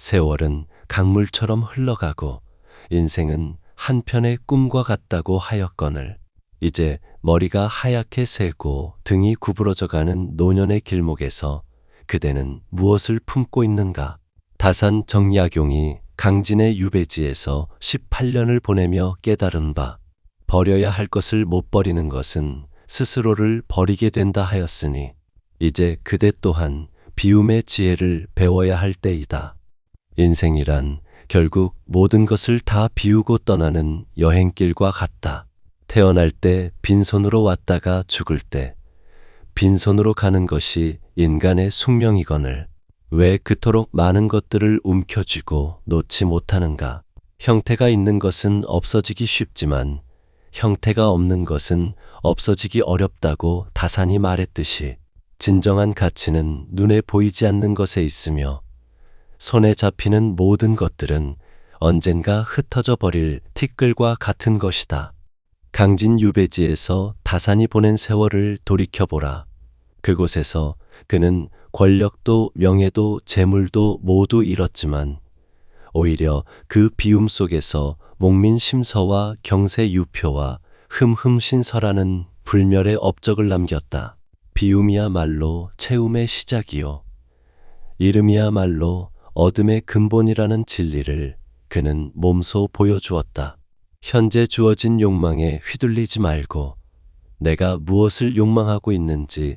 세월은 강물처럼 흘러가고 인생은 한편의 꿈과 같다고 하였거늘 이제 머리가 하얗게 새고 등이 구부러져 가는 노년의 길목에서 그대는 무엇을 품고 있는가? 다산 정약용이 강진의 유배지에서 18년을 보내며 깨달은 바 버려야 할 것을 못 버리는 것은 스스로를 버리게 된다 하였으니 이제 그대 또한 비움의 지혜를 배워야 할 때이다. 인생이란 결국 모든 것을 다 비우고 떠나는 여행길과 같다. 태어날 때 빈손으로 왔다가 죽을 때 빈손으로 가는 것이 인간의 숙명이거늘 왜 그토록 많은 것들을 움켜쥐고 놓지 못하는가? 형태가 있는 것은 없어지기 쉽지만 형태가 없는 것은 없어지기 어렵다고 다산이 말했듯이 진정한 가치는 눈에 보이지 않는 것에 있으며 손에 잡히는 모든 것들은 언젠가 흩어져 버릴 티끌과 같은 것이다. 강진 유배지에서 다산이 보낸 세월을 돌이켜보라. 그곳에서 그는 권력도 명예도 재물도 모두 잃었지만 오히려 그 비움 속에서 목민 심서와 경세 유표와 흠흠 신서라는 불멸의 업적을 남겼다. 비움이야말로 채움의 시작이요. 이름이야말로 어둠의 근본이라는 진리를 그는 몸소 보여주었다. 현재 주어진 욕망에 휘둘리지 말고 내가 무엇을 욕망하고 있는지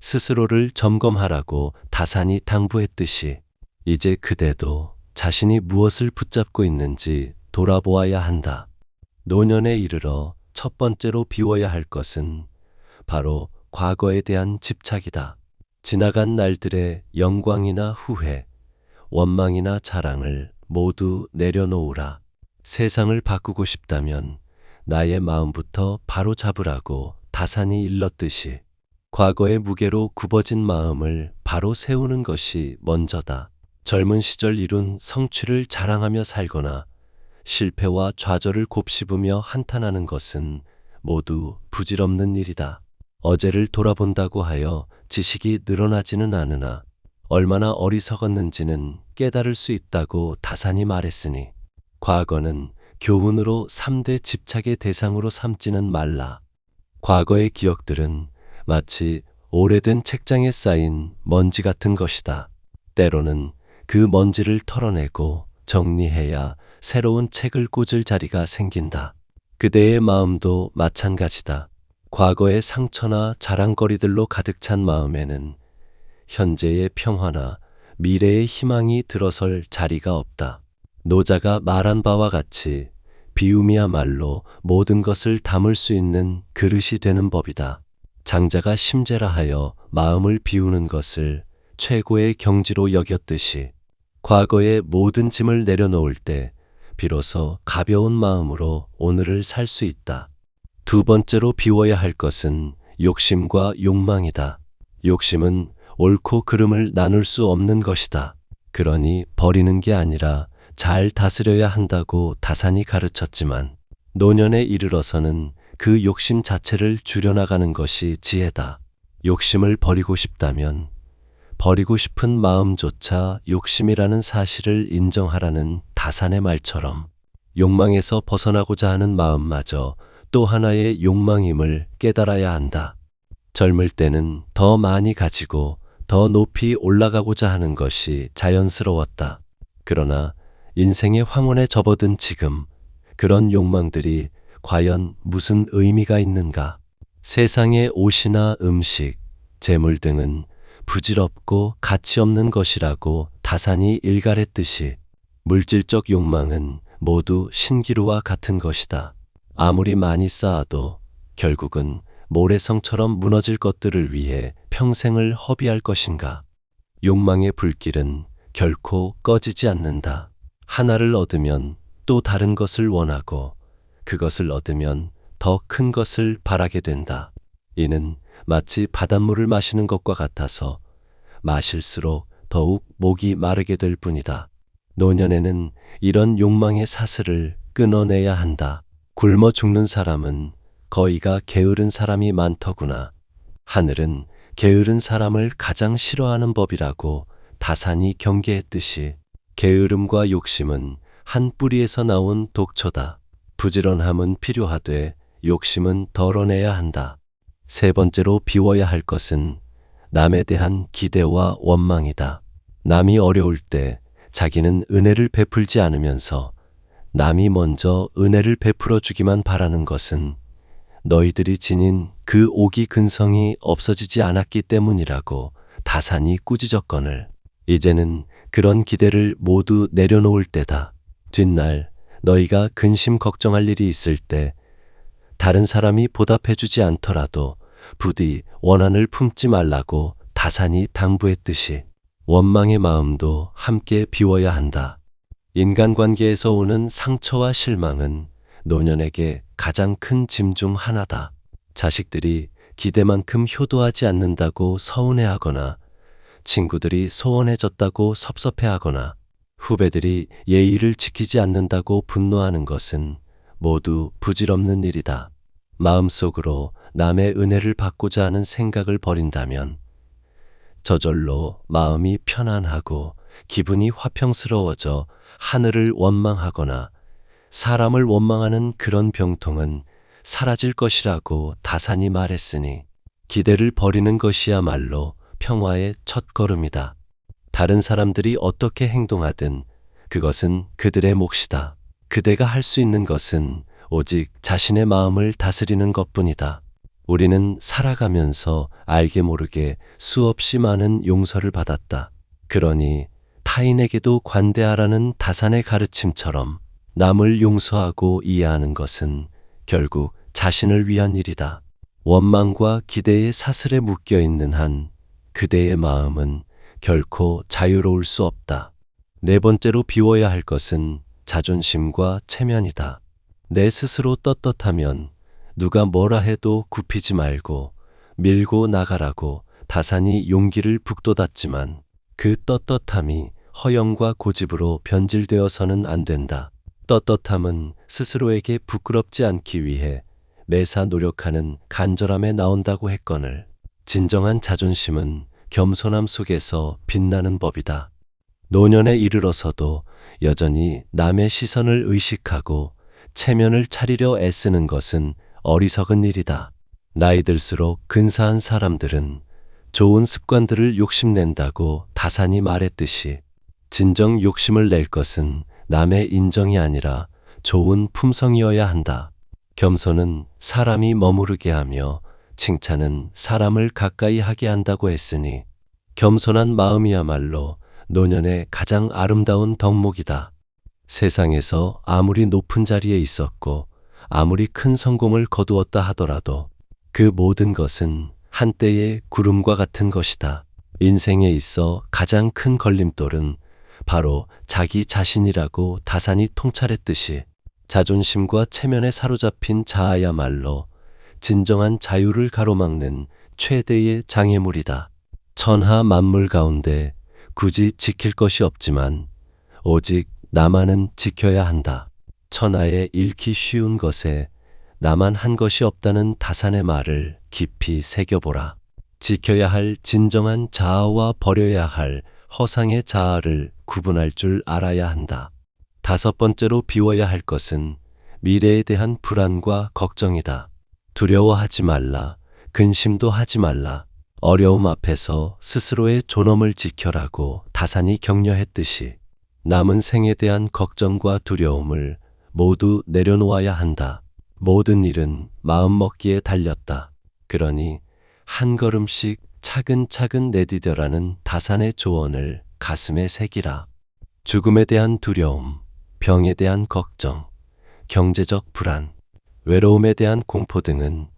스스로를 점검하라고 다산이 당부했듯이 이제 그대도 자신이 무엇을 붙잡고 있는지 돌아보아야 한다. 노년에 이르러 첫 번째로 비워야 할 것은 바로 과거에 대한 집착이다. 지나간 날들의 영광이나 후회, 원망이나 자랑을 모두 내려놓으라. 세상을 바꾸고 싶다면 나의 마음부터 바로 잡으라고 다산이 일렀듯이 과거의 무게로 굽어진 마음을 바로 세우는 것이 먼저다. 젊은 시절 이룬 성취를 자랑하며 살거나 실패와 좌절을 곱씹으며 한탄하는 것은 모두 부질없는 일이다. 어제를 돌아본다고 하여 지식이 늘어나지는 않으나 얼마나 어리석었는지는 깨달을 수 있다고 다산이 말했으니 과거는 교훈으로 3대 집착의 대상으로 삼지는 말라. 과거의 기억들은 마치 오래된 책장에 쌓인 먼지 같은 것이다. 때로는 그 먼지를 털어내고 정리해야 새로운 책을 꽂을 자리가 생긴다. 그대의 마음도 마찬가지다. 과거의 상처나 자랑거리들로 가득 찬 마음에는 현재의 평화나 미래의 희망이 들어설 자리가 없다. 노자가 말한 바와 같이 비움이야말로 모든 것을 담을 수 있는 그릇이 되는 법이다. 장자가 심제라 하여 마음을 비우는 것을 최고의 경지로 여겼듯이 과거의 모든 짐을 내려놓을 때 비로소 가벼운 마음으로 오늘을 살 수 있다. 두 번째로 비워야 할 것은 욕심과 욕망이다. 욕심은 옳고 그름을 나눌 수 없는 것이다. 그러니 버리는 게 아니라 잘 다스려야 한다고 다산이 가르쳤지만 노년에 이르러서는 그 욕심 자체를 줄여나가는 것이 지혜다. 욕심을 버리고 싶다면 버리고 싶은 마음조차 욕심이라는 사실을 인정하라는 다산의 말처럼 욕망에서 벗어나고자 하는 마음마저 또 하나의 욕망임을 깨달아야 한다. 젊을 때는 더 많이 가지고 더 높이 올라가고자 하는 것이 자연스러웠다. 그러나 인생의 황혼에 접어든 지금 그런 욕망들이 과연 무슨 의미가 있는가? 세상의 옷이나 음식, 재물 등은 부질없고 가치 없는 것이라고 다산이 일갈했듯이 물질적 욕망은 모두 신기루와 같은 것이다. 아무리 많이 쌓아도 결국은 모래성처럼 무너질 것들을 위해 평생을 허비할 것인가. 욕망의 불길은 결코 꺼지지 않는다. 하나를 얻으면 또 다른 것을 원하고 그것을 얻으면 더 큰 것을 바라게 된다. 이는 마치 바닷물을 마시는 것과 같아서 마실수록 더욱 목이 마르게 될 뿐이다. 노년에는 이런 욕망의 사슬을 끊어내야 한다. 굶어 죽는 사람은 거의가 게으른 사람이 많더구나. 하늘은 게으른 사람을 가장 싫어하는 법이라고 다산이 경계했듯이 게으름과 욕심은 한 뿌리에서 나온 독초다. 부지런함은 필요하되 욕심은 덜어내야 한다. 세 번째로 비워야 할 것은 남에 대한 기대와 원망이다. 남이 어려울 때 자기는 은혜를 베풀지 않으면서 남이 먼저 은혜를 베풀어 주기만 바라는 것은 너희들이 지닌 그 오기 근성이 없어지지 않았기 때문이라고 다산이 꾸짖었거늘 이제는 그런 기대를 모두 내려놓을 때다. 뒷날 너희가 근심 걱정할 일이 있을 때 다른 사람이 보답해주지 않더라도 부디 원한을 품지 말라고 다산이 당부했듯이 원망의 마음도 함께 비워야 한다. 인간관계에서 오는 상처와 실망은 노년에게 가장 큰 짐 중 하나다. 자식들이 기대만큼 효도하지 않는다고 서운해하거나 친구들이 소원해졌다고 섭섭해하거나 후배들이 예의를 지키지 않는다고 분노하는 것은 모두 부질없는 일이다. 마음속으로 남의 은혜를 받고자 하는 생각을 버린다면 저절로 마음이 편안하고 기분이 화평스러워져 하늘을 원망하거나 사람을 원망하는 그런 병통은 사라질 것이라고 다산이 말했으니 기대를 버리는 것이야말로 평화의 첫 걸음이다. 다른 사람들이 어떻게 행동하든 그것은 그들의 몫이다. 그대가 할 수 있는 것은 오직 자신의 마음을 다스리는 것뿐이다. 우리는 살아가면서 알게 모르게 수없이 많은 용서를 받았다. 그러니 타인에게도 관대하라는 다산의 가르침처럼 남을 용서하고 이해하는 것은 결국 자신을 위한 일이다. 원망과 기대의 사슬에 묶여 있는 한 그대의 마음은 결코 자유로울 수 없다. 네 번째로 비워야 할 것은 자존심과 체면이다. 내 스스로 떳떳하면 누가 뭐라 해도 굽히지 말고 밀고 나가라고 다산이 용기를 북돋았지만 그 떳떳함이 허영과 고집으로 변질되어서는 안 된다. 떳떳함은 스스로에게 부끄럽지 않기 위해 매사 노력하는 간절함에 나온다고 했거늘 진정한 자존심은 겸손함 속에서 빛나는 법이다. 노년에 이르러서도 여전히 남의 시선을 의식하고 체면을 차리려 애쓰는 것은 어리석은 일이다. 나이 들수록 근사한 사람들은 좋은 습관들을 욕심낸다고 다산이 말했듯이 진정 욕심을 낼 것은 남의 인정이 아니라 좋은 품성이어야 한다. 겸손은 사람이 머무르게 하며 칭찬은 사람을 가까이 하게 한다고 했으니 겸손한 마음이야말로 노년의 가장 아름다운 덕목이다. 세상에서 아무리 높은 자리에 있었고 아무리 큰 성공을 거두었다 하더라도 그 모든 것은 한때의 구름과 같은 것이다. 인생에 있어 가장 큰 걸림돌은 바로 자기 자신이라고 다산이 통찰했듯이 자존심과 체면에 사로잡힌 자아야말로 진정한 자유를 가로막는 최대의 장애물이다. 천하 만물 가운데 굳이 지킬 것이 없지만 오직 나만은 지켜야 한다. 천하에 잃기 쉬운 것에 나만 한 것이 없다는 다산의 말을 깊이 새겨보라. 지켜야 할 진정한 자아와 버려야 할 허상의 자아를 구분할 줄 알아야 한다. 다섯 번째로 비워야 할 것은 미래에 대한 불안과 걱정이다. 두려워하지 말라. 근심도 하지 말라. 어려움 앞에서 스스로의 존엄을 지켜라고 다산이 격려했듯이 남은 생에 대한 걱정과 두려움을 모두 내려놓아야 한다. 모든 일은 마음먹기에 달렸다. 그러니 한 걸음씩 차근차근 내디뎌라는 다산의 조언을 가슴에 새기라. 죽음에 대한 두려움, 병에 대한 걱정, 경제적 불안, 외로움에 대한 공포 등은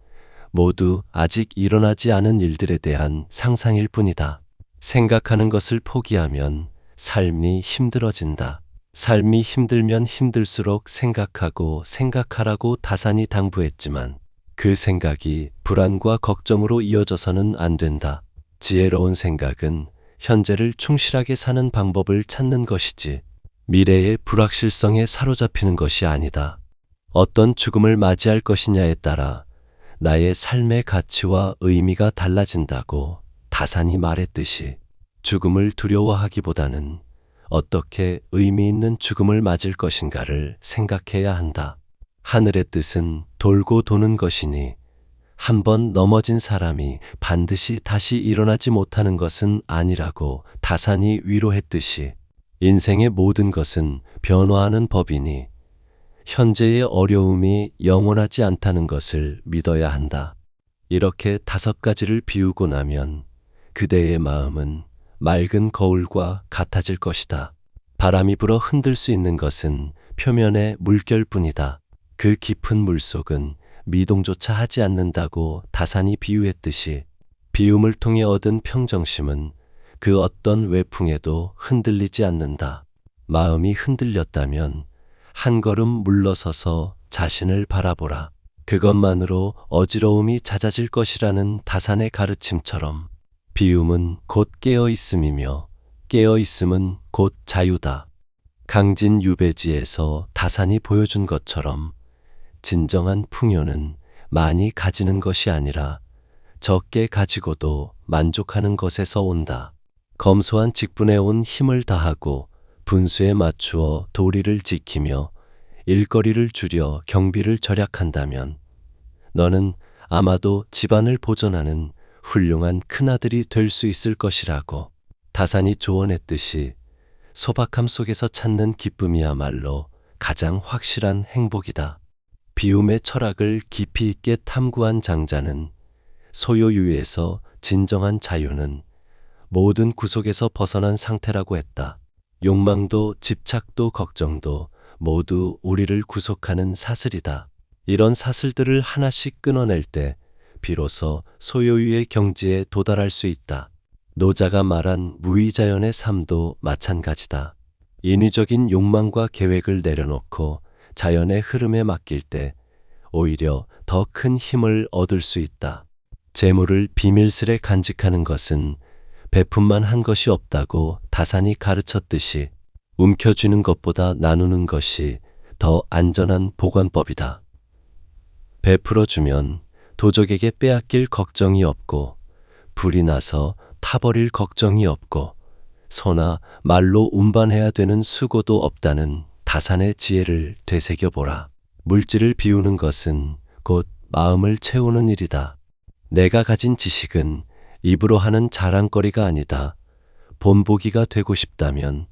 모두 아직 일어나지 않은 일들에 대한 상상일 뿐이다. 생각하는 것을 포기하면 삶이 힘들어진다. 삶이 힘들면 힘들수록 생각하고 생각하라고 다산이 당부했지만 그 생각이 불안과 걱정으로 이어져서는 안 된다. 지혜로운 생각은 현재를 충실하게 사는 방법을 찾는 것이지 미래의 불확실성에 사로잡히는 것이 아니다. 어떤 죽음을 맞이할 것이냐에 따라 나의 삶의 가치와 의미가 달라진다고 다산이 말했듯이 죽음을 두려워하기보다는 어떻게 의미 있는 죽음을 맞을 것인가를 생각해야 한다. 하늘의 뜻은 돌고 도는 것이니 한 번 넘어진 사람이 반드시 다시 일어나지 못하는 것은 아니라고 다산이 위로했듯이 인생의 모든 것은 변화하는 법이니 현재의 어려움이 영원하지 않다는 것을 믿어야 한다. 이렇게 다섯 가지를 비우고 나면 그대의 마음은 맑은 거울과 같아질 것이다. 바람이 불어 흔들 수 있는 것은 표면의 물결뿐이다. 그 깊은 물속은 미동조차 하지 않는다고 다산이 비유했듯이 비움을 통해 얻은 평정심은 그 어떤 외풍에도 흔들리지 않는다. 마음이 흔들렸다면 한 걸음 물러서서 자신을 바라보라. 그것만으로 어지러움이 잦아질 것이라는 다산의 가르침처럼 비움은 곧 깨어 있음이며 깨어 있음은 곧 자유다. 강진 유배지에서 다산이 보여준 것처럼 진정한 풍요는 많이 가지는 것이 아니라 적게 가지고도 만족하는 것에서 온다. 검소한 직분에 온 힘을 다하고 분수에 맞추어 도리를 지키며 일거리를 줄여 경비를 절약한다면 너는 아마도 집안을 보존하는 훌륭한 큰아들이 될 수 있을 것이라고 다산이 조언했듯이 소박함 속에서 찾는 기쁨이야말로 가장 확실한 행복이다. 비움의 철학을 깊이 있게 탐구한 장자는 소요유에서 진정한 자유는 모든 구속에서 벗어난 상태라고 했다. 욕망도 집착도 걱정도 모두 우리를 구속하는 사슬이다. 이런 사슬들을 하나씩 끊어낼 때 비로소 소요유의 경지에 도달할 수 있다. 노자가 말한 무의자연의 삶도 마찬가지다. 인위적인 욕망과 계획을 내려놓고 자연의 흐름에 맡길 때 오히려 더 큰 힘을 얻을 수 있다. 재물을 비밀스레 간직하는 것은 베품만 한 것이 없다고 다산이 가르쳤듯이 움켜쥐는 것보다 나누는 것이 더 안전한 보관법이다. 베풀어주면 도적에게 빼앗길 걱정이 없고 불이 나서 타버릴 걱정이 없고 소나 말로 운반해야 되는 수고도 없다는 다산의 지혜를 되새겨보라. 물질을 비우는 것은 곧 마음을 채우는 일이다. 내가 가진 지식은 입으로 하는 자랑거리가 아니다. 본보기가 되고 싶다면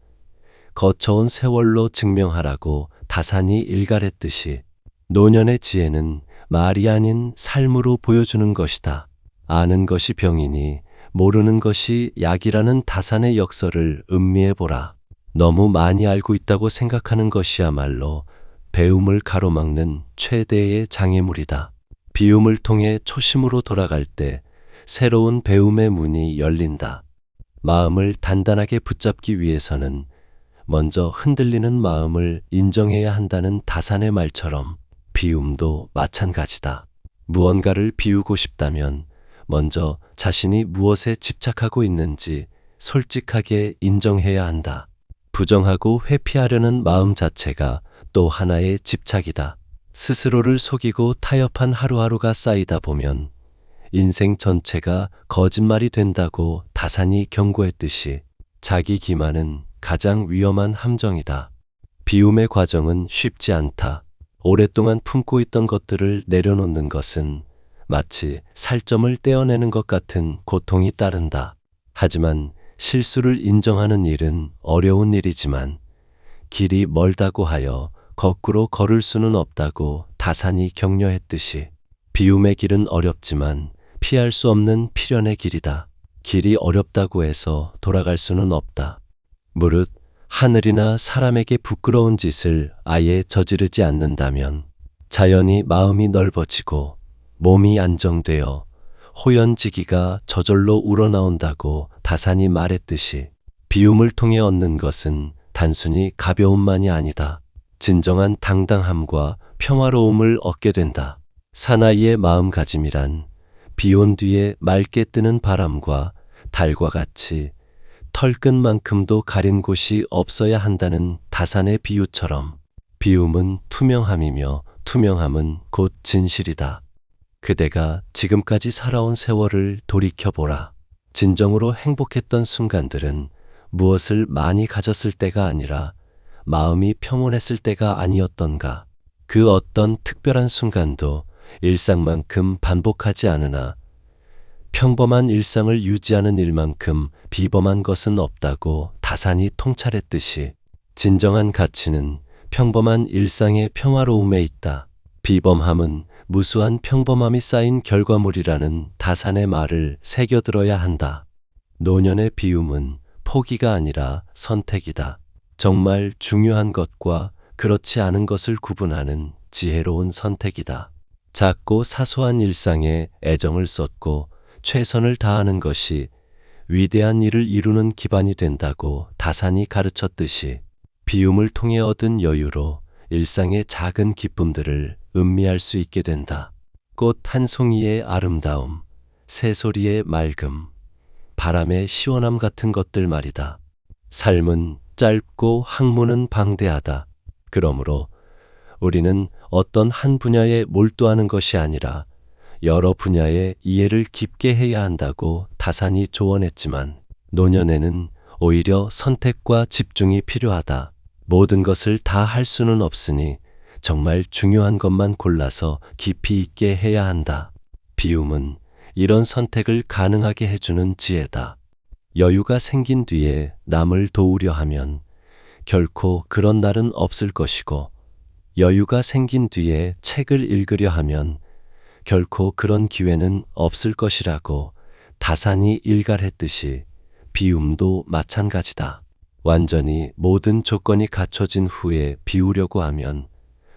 거쳐온 세월로 증명하라고 다산이 일갈했듯이 노년의 지혜는 말이 아닌 삶으로 보여주는 것이다. 아는 것이 병이니 모르는 것이 약이라는 다산의 역설을 음미해 보라. 너무 많이 알고 있다고 생각하는 것이야말로 배움을 가로막는 최대의 장애물이다. 비움을 통해 초심으로 돌아갈 때 새로운 배움의 문이 열린다. 마음을 단단하게 붙잡기 위해서는 먼저 흔들리는 마음을 인정해야 한다는 다산의 말처럼 비움도 마찬가지다. 무언가를 비우고 싶다면 먼저 자신이 무엇에 집착하고 있는지 솔직하게 인정해야 한다. 부정하고 회피하려는 마음 자체가 또 하나의 집착이다. 스스로를 속이고 타협한 하루하루가 쌓이다 보면 인생 전체가 거짓말이 된다고 다산이 경고했듯이 자기 기만은 가장 위험한 함정이다. 비움의 과정은 쉽지 않다. 오랫동안 품고 있던 것들을 내려놓는 것은 마치 살점을 떼어내는 것 같은 고통이 따른다. 하지만 실수를 인정하는 일은 어려운 일이지만 길이 멀다고 하여 거꾸로 걸을 수는 없다고 다산이 격려했듯이 비움의 길은 어렵지만 피할 수 없는 필연의 길이다. 길이 어렵다고 해서 돌아갈 수는 없다. 무릇 하늘이나 사람에게 부끄러운 짓을 아예 저지르지 않는다면 자연히 마음이 넓어지고 몸이 안정되어 호연지기가 저절로 우러나온다고 다산이 말했듯이 비움을 통해 얻는 것은 단순히 가벼움만이 아니다. 진정한 당당함과 평화로움을 얻게 된다. 사나이의 마음가짐이란 비온 뒤에 맑게 뜨는 바람과 달과 같이 털끝만큼도 가린 곳이 없어야 한다는 다산의 비유처럼 비움은 투명함이며 투명함은 곧 진실이다. 그대가 지금까지 살아온 세월을 돌이켜보라. 진정으로 행복했던 순간들은 무엇을 많이 가졌을 때가 아니라 마음이 평온했을 때가 아니었던가. 그 어떤 특별한 순간도 일상만큼 반복하지 않으나 평범한 일상을 유지하는 일만큼 비범한 것은 없다고 다산이 통찰했듯이 진정한 가치는 평범한 일상의 평화로움에 있다. 비범함은 무수한 평범함이 쌓인 결과물이라는 다산의 말을 새겨들어야 한다. 노년의 비움은 포기가 아니라 선택이다. 정말 중요한 것과 그렇지 않은 것을 구분하는 지혜로운 선택이다. 작고 사소한 일상에 애정을 쏟고 최선을 다하는 것이 위대한 일을 이루는 기반이 된다고 다산이 가르쳤듯이 비움을 통해 얻은 여유로 일상의 작은 기쁨들을 음미할 수 있게 된다. 꽃 한 송이의 아름다움, 새소리의 맑음, 바람의 시원함 같은 것들 말이다. 삶은 짧고 학문은 방대하다. 그러므로 우리는 어떤 한 분야에 몰두하는 것이 아니라 여러 분야의 이해를 깊게 해야 한다고 다산이 조언했지만 노년에는 오히려 선택과 집중이 필요하다. 모든 것을 다 할 수는 없으니 정말 중요한 것만 골라서 깊이 있게 해야 한다. 비움은 이런 선택을 가능하게 해주는 지혜다. 여유가 생긴 뒤에 남을 도우려 하면 결코 그런 날은 없을 것이고 여유가 생긴 뒤에 책을 읽으려 하면 결코 그런 기회는 없을 것이라고 다산이 일갈했듯이 비움도 마찬가지다. 완전히 모든 조건이 갖춰진 후에 비우려고 하면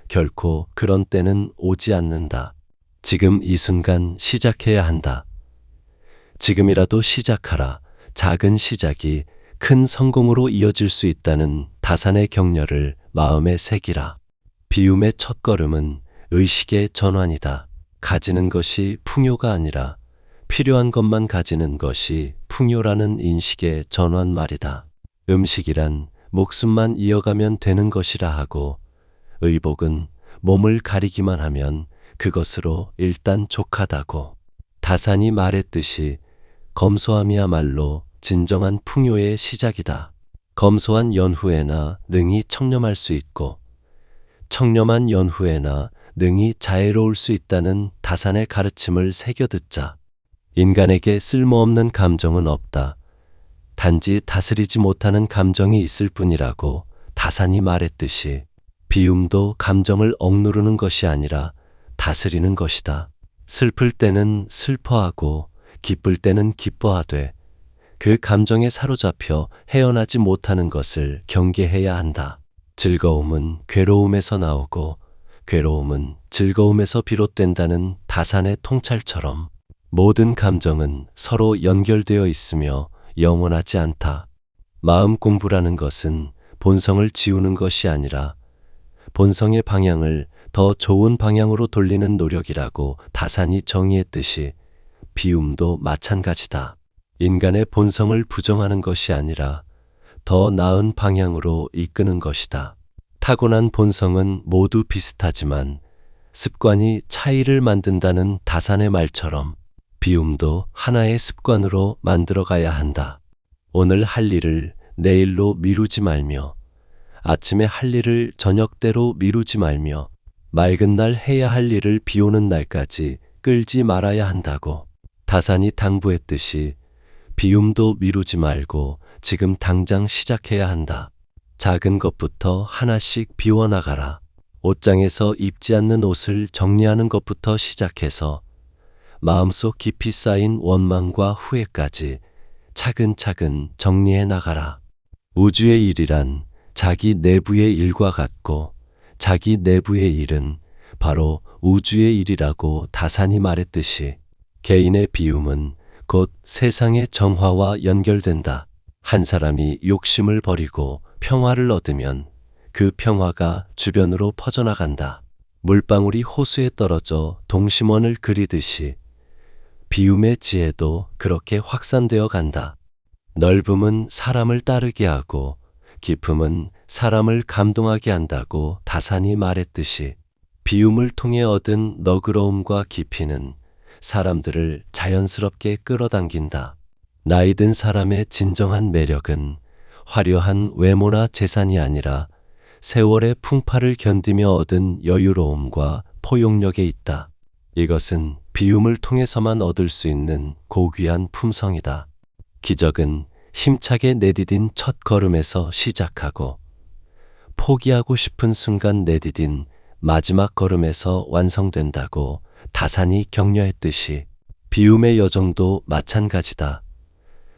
결코 그런 때는 오지 않는다. 지금 이 순간 시작해야 한다. 지금이라도 시작하라. 작은 시작이 큰 성공으로 이어질 수 있다는 다산의 격려를 마음에 새기라. 비움의 첫 걸음은 의식의 전환이다. 가지는 것이 풍요가 아니라 필요한 것만 가지는 것이 풍요라는 인식의 전환 말이다. 음식이란 목숨만 이어가면 되는 것이라 하고 의복은 몸을 가리기만 하면 그것으로 일단 족하다고. 다산이 말했듯이 검소함이야말로 진정한 풍요의 시작이다. 검소한 연후에나 능히 청렴할 수 있고 청렴한 연후에나 능히 자애로울 수 있다는 다산의 가르침을 새겨듣자. 인간에게 쓸모없는 감정은 없다. 단지 다스리지 못하는 감정이 있을 뿐이라고 다산이 말했듯이 비움도 감정을 억누르는 것이 아니라 다스리는 것이다. 슬플 때는 슬퍼하고 기쁠 때는 기뻐하되 그 감정에 사로잡혀 헤어나지 못하는 것을 경계해야 한다. 즐거움은 괴로움에서 나오고 괴로움은 즐거움에서 비롯된다는 다산의 통찰처럼 모든 감정은 서로 연결되어 있으며 영원하지 않다. 마음 공부라는 것은 본성을 지우는 것이 아니라 본성의 방향을 더 좋은 방향으로 돌리는 노력이라고 다산이 정의했듯이 비움도 마찬가지다. 인간의 본성을 부정하는 것이 아니라 더 나은 방향으로 이끄는 것이다. 타고난 본성은 모두 비슷하지만 습관이 차이를 만든다는 다산의 말처럼 비움도 하나의 습관으로 만들어 가야 한다. 오늘 할 일을 내일로 미루지 말며 아침에 할 일을 저녁대로 미루지 말며 맑은 날 해야 할 일을 비 오는 날까지 끌지 말아야 한다고 다산이 당부했듯이 비움도 미루지 말고 지금 당장 시작해야 한다. 작은 것부터 하나씩 비워나가라. 옷장에서 입지 않는 옷을 정리하는 것부터 시작해서 마음속 깊이 쌓인 원망과 후회까지 차근차근 정리해 나가라. 우주의 일이란 자기 내부의 일과 같고 자기 내부의 일은 바로 우주의 일이라고 다산이 말했듯이 개인의 비움은 곧 세상의 정화와 연결된다. 한 사람이 욕심을 버리고 평화를 얻으면 그 평화가 주변으로 퍼져나간다. 물방울이 호수에 떨어져 동심원을 그리듯이 비움의 지혜도 그렇게 확산되어 간다. 넓음은 사람을 따르게 하고 깊음은 사람을 감동하게 한다고 다산이 말했듯이 비움을 통해 얻은 너그러움과 깊이는 사람들을 자연스럽게 끌어당긴다. 나이 든 사람의 진정한 매력은 화려한 외모나 재산이 아니라 세월의 풍파를 견디며 얻은 여유로움과 포용력에 있다. 이것은 비움을 통해서만 얻을 수 있는 고귀한 품성이다. 기적은 힘차게 내디딘 첫 걸음에서 시작하고 포기하고 싶은 순간 내디딘 마지막 걸음에서 완성된다고 다산이 격려했듯이 비움의 여정도 마찬가지다.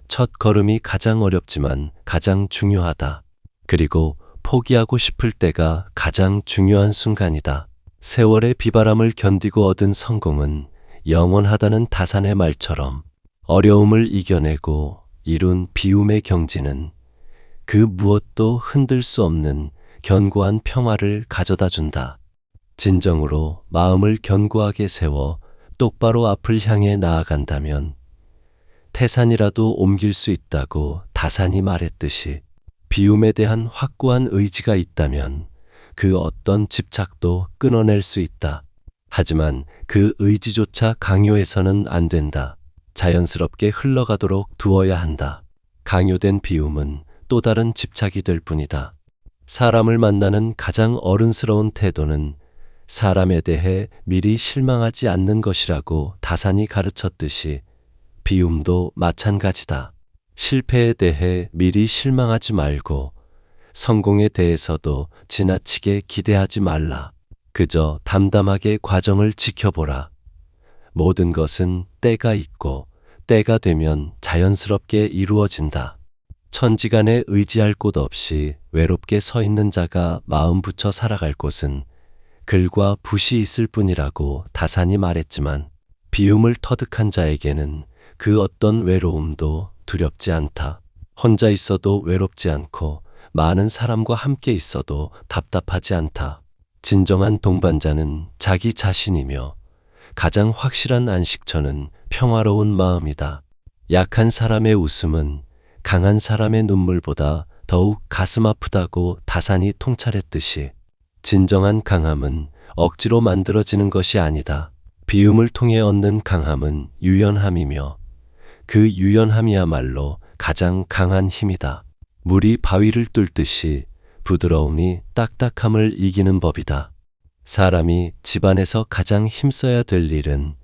첫 걸음이 가장 어렵지만 가장 중요하다. 그리고 포기하고 싶을 때가 가장 중요한 순간이다. 세월의 비바람을 견디고 얻은 성공은 영원하다는 다산의 말처럼 어려움을 이겨내고 이룬 비움의 경지는 그 무엇도 흔들 수 없는 견고한 평화를 가져다 준다. 진정으로 마음을 견고하게 세워 똑바로 앞을 향해 나아간다면 태산이라도 옮길 수 있다고 다산이 말했듯이 비움에 대한 확고한 의지가 있다면 그 어떤 집착도 끊어낼 수 있다. 하지만 그 의지조차 강요해서는 안 된다. 자연스럽게 흘러가도록 두어야 한다. 강요된 비움은 또 다른 집착이 될 뿐이다. 사람을 만나는 가장 어른스러운 태도는 사람에 대해 미리 실망하지 않는 것이라고 다산이 가르쳤듯이 비움도 마찬가지다. 실패에 대해 미리 실망하지 말고 성공에 대해서도 지나치게 기대하지 말라. 그저 담담하게 과정을 지켜보라. 모든 것은 때가 있고 때가 되면 자연스럽게 이루어진다. 천지간에 의지할 곳 없이 외롭게 서 있는 자가 마음 붙여 살아갈 곳은 글과 붓이 있을 뿐이라고 다산이 말했지만 비움을 터득한 자에게는 그 어떤 외로움도 두렵지 않다. 혼자 있어도 외롭지 않고 많은 사람과 함께 있어도 답답하지 않다. 진정한 동반자는 자기 자신이며 가장 확실한 안식처는 평화로운 마음이다. 약한 사람의 웃음은 강한 사람의 눈물보다 더욱 가슴 아프다고 다산이 통찰했듯이 진정한 강함은 억지로 만들어지는 것이 아니다. 비움을 통해 얻는 강함은 유연함이며 그 유연함이야말로 가장 강한 힘이다. 물이 바위를 뚫듯이 부드러움이 딱딱함을 이기는 법이다. 사람이 집안에서 가장 힘써야 될 일은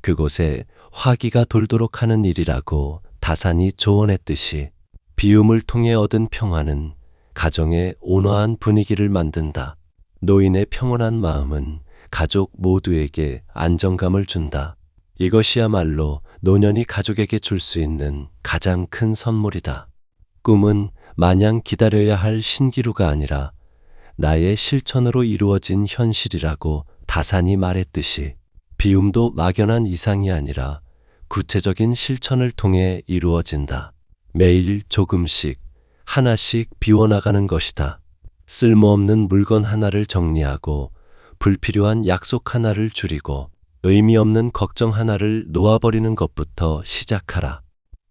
그곳에 화기가 돌도록 하는 일이라고 다산이 조언했듯이 비움을 통해 얻은 평화는 가정의 온화한 분위기를 만든다. 노인의 평온한 마음은 가족 모두에게 안정감을 준다. 이것이야말로 노년이 가족에게 줄 수 있는 가장 큰 선물이다. 꿈은 마냥 기다려야 할 신기루가 아니라 나의 실천으로 이루어진 현실이라고 다산이 말했듯이 비움도 막연한 이상이 아니라 구체적인 실천을 통해 이루어진다. 매일 조금씩 하나씩 비워나가는 것이다. 쓸모없는 물건 하나를 정리하고 불필요한 약속 하나를 줄이고 의미 없는 걱정 하나를 놓아버리는 것부터 시작하라.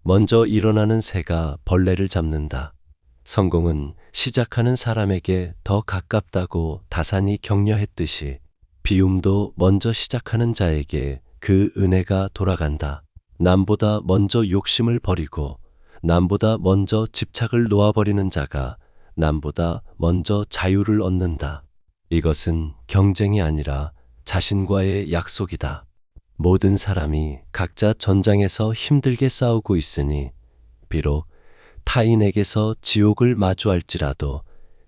먼저 일어나는 새가 벌레를 잡는다. 성공은 시작하는 사람에게 더 가깝다고 다산이 격려했듯이 비움도 먼저 시작하는 자에게 그 은혜가 돌아간다. 남보다 먼저 욕심을 버리고 남보다 먼저 집착을 놓아버리는 자가 남보다 먼저 자유를 얻는다. 이것은 경쟁이 아니라 자신과의 약속이다. 모든 사람이 각자 전장에서 힘들게 싸우고 있으니 비록 타인에게서 지옥을 마주할지라도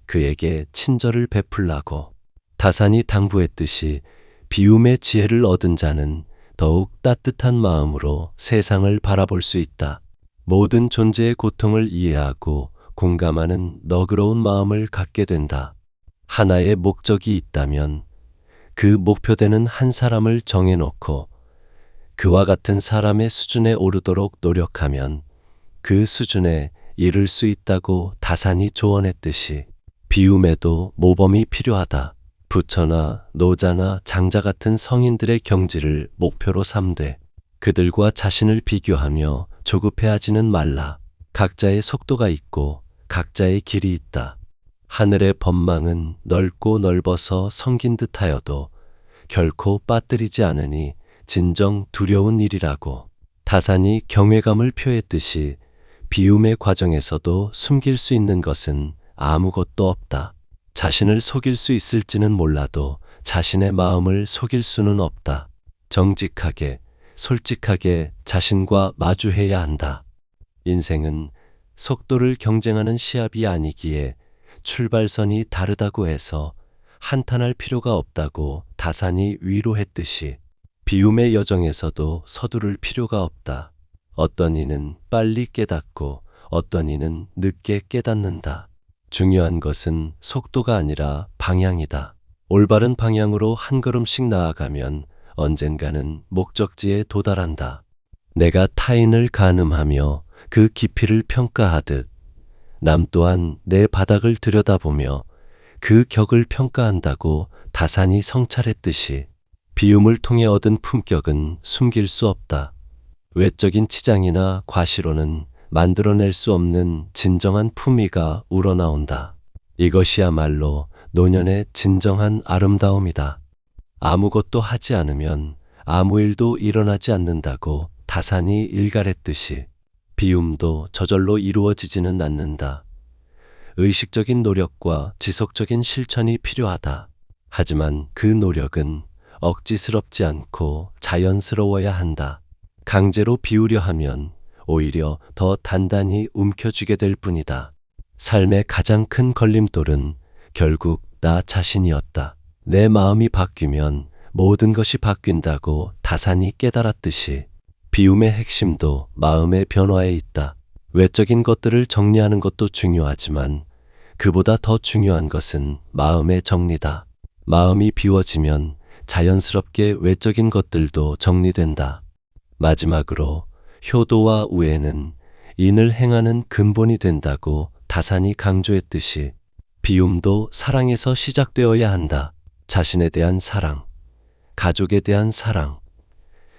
그에게 친절을 베풀라고 다산이 당부했듯이 비움의 지혜를 얻은 자는 더욱 따뜻한 마음으로 세상을 바라볼 수 있다. 모든 존재의 고통을 이해하고 공감하는 너그러운 마음을 갖게 된다. 하나의 목적이 있다면 그 목표되는 한 사람을 정해놓고 그와 같은 사람의 수준에 오르도록 노력하면 그 수준에 이를 수 있다고 다산이 조언했듯이 비움에도 모범이 필요하다. 부처나 노자나 장자 같은 성인들의 경지를 목표로 삼되 그들과 자신을 비교하며 조급해하지는 말라. 각자의 속도가 있고 각자의 길이 있다. 하늘의 법망은 넓고 넓어서 성긴 듯하여도 결코 빠뜨리지 않으니 진정 두려운 일이라고. 다산이 경외감을 표했듯이 비움의 과정에서도 숨길 수 있는 것은 아무것도 없다. 자신을 속일 수 있을지는 몰라도 자신의 마음을 속일 수는 없다. 정직하게, 솔직하게 자신과 마주해야 한다. 인생은 속도를 경쟁하는 시합이 아니기에 출발선이 다르다고 해서 한탄할 필요가 없다고 다산이 위로했듯이 비움의 여정에서도 서두를 필요가 없다. 어떤 이는 빨리 깨닫고 어떤 이는 늦게 깨닫는다. 중요한 것은 속도가 아니라 방향이다. 올바른 방향으로 한 걸음씩 나아가면 언젠가는 목적지에 도달한다. 내가 타인을 가늠하며 그 깊이를 평가하듯 남 또한 내 바닥을 들여다보며 그 격을 평가한다고 다산이 성찰했듯이 비움을 통해 얻은 품격은 숨길 수 없다. 외적인 치장이나 과시로는 만들어낼 수 없는 진정한 품위가 우러나온다. 이것이야말로 노년의 진정한 아름다움이다. 아무것도 하지 않으면 아무 일도 일어나지 않는다고 다산이 일갈했듯이 비움도 저절로 이루어지지는 않는다. 의식적인 노력과 지속적인 실천이 필요하다. 하지만 그 노력은 억지스럽지 않고 자연스러워야 한다. 강제로 비우려 하면 오히려 더 단단히 움켜쥐게 될 뿐이다. 삶의 가장 큰 걸림돌은 결국 나 자신이었다. 내 마음이 바뀌면 모든 것이 바뀐다고 다산이 깨달았듯이 비움의 핵심도 마음의 변화에 있다. 외적인 것들을 정리하는 것도 중요하지만 그보다 더 중요한 것은 마음의 정리다. 마음이 비워지면 자연스럽게 외적인 것들도 정리된다. 마지막으로 효도와 우애는 인을 행하는 근본이 된다고 다산이 강조했듯이 비움도 사랑에서 시작되어야 한다. 자신에 대한 사랑, 가족에 대한 사랑,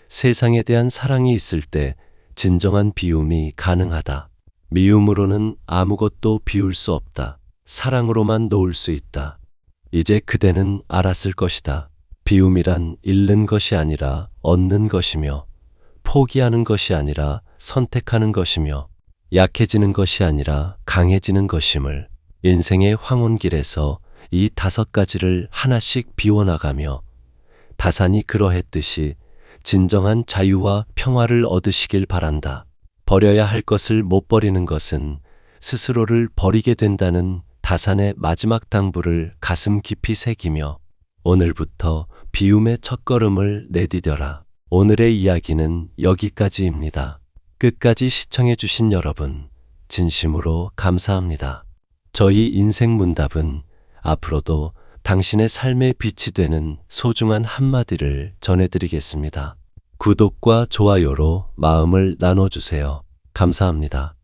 세상에 대한 사랑이 있을 때 진정한 비움이 가능하다. 미움으로는 아무것도 비울 수 없다. 사랑으로만 놓을 수 있다. 이제 그대는 알았을 것이다. 비움이란 잃는 것이 아니라 얻는 것이며, 포기하는 것이 아니라 선택하는 것이며, 약해지는 것이 아니라 강해지는 것임을 인생의 황혼길에서 이 다섯 가지를 하나씩 비워나가며 다산이 그러했듯이 진정한 자유와 평화를 얻으시길 바란다. 버려야 할 것을 못 버리는 것은 스스로를 버리게 된다는 다산의 마지막 당부를 가슴 깊이 새기며 오늘부터 비움의 첫걸음을 내디뎌라. 오늘의 이야기는 여기까지입니다. 끝까지 시청해주신 여러분, 진심으로 감사합니다. 저희 인생 문답은 앞으로도 당신의 삶의 빛이 되는 소중한 한마디를 전해드리겠습니다. 구독과 좋아요로 마음을 나눠주세요. 감사합니다.